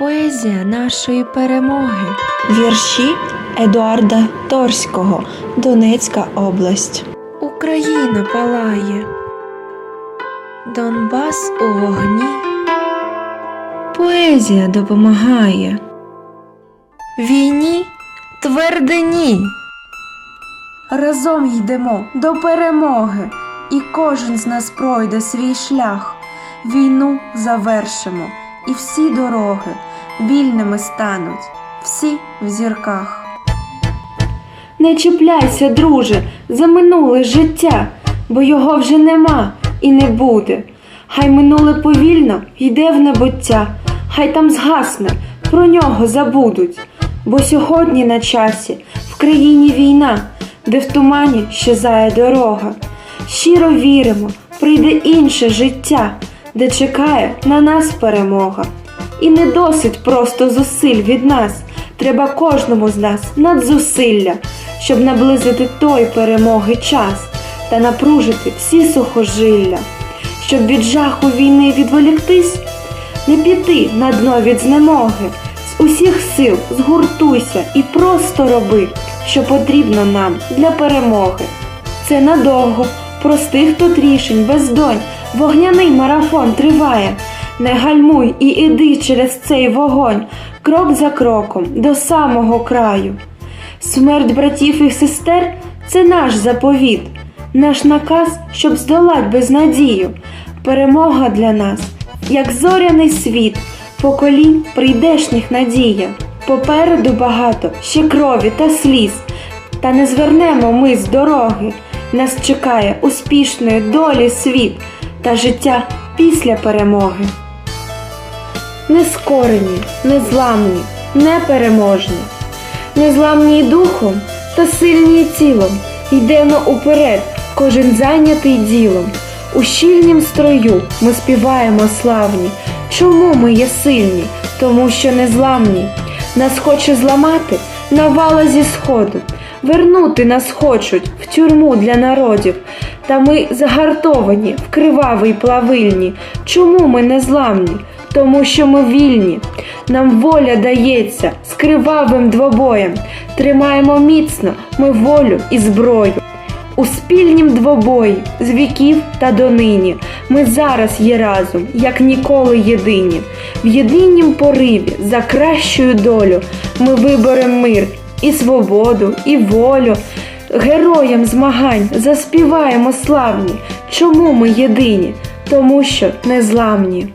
поезія нашої перемоги. Вірші Едуарда Торського, Донецька область. Україна палає, Донбас у вогні. Поезія допомагає. Війні тверде ні. Разом йдемо до перемоги, і кожен з нас пройде свій шлях. Війну завершимо, і всі дороги вільними стануть, всі в зірках. Не чіпляйся, друже, за минуле життя, бо його вже нема і не буде. Хай минуле повільно йде в небуття, хай там згасне, про нього забудуть. Бо сьогодні на часі в країні війна, де в тумані щезає дорога. Щиро віримо, прийде інше життя, де чекає на нас перемога. І не досить просто зусиль від нас, треба кожному з нас надзусилля, щоб наблизити той перемоги час та напружити всі сухожилля, щоб від жаху війни відволіктись, не піти на дно від знемоги. З усіх сил згуртуйся і просто роби, що потрібно нам для перемоги. Це надовго, простих тут рішень без донь, вогняний марафон триває. Не гальмуй і іди через цей вогонь, крок за кроком до самого краю. Смерть братів і сестер це наш заповіт, наш наказ, щоб здолать безнадію. Перемога для нас, як зоряний світ, поколінь прийдешніх надія. Попереду багато ще крові та сліз, та не звернемо ми з дороги. Нас чекає успішної долі світ та життя після перемоги. Нескорені, незламні, непереможні, незламні духом та сильні тілом, йдемо уперед, кожен зайнятий ділом. У щільнім строю ми співаємо славні. Чому ми є сильні? Тому що незламні. Нас хоче зламати навала зі сходу. Вернути нас хочуть в тюрму для народів. Та ми загартовані в кривавий плавильні. Чому ми незламні? Тому що ми вільні. Нам воля дається з кривавим двобоєм. Тримаємо міцно ми волю і зброю. У спільнім двобої з віків та донині ми зараз є разом, як ніколи єдині. В єдинім пориві за кращою долю ми виберем мир і свободу, і волю. Героям змагань заспіваємо славні. Чому ми єдині? Тому що незламні.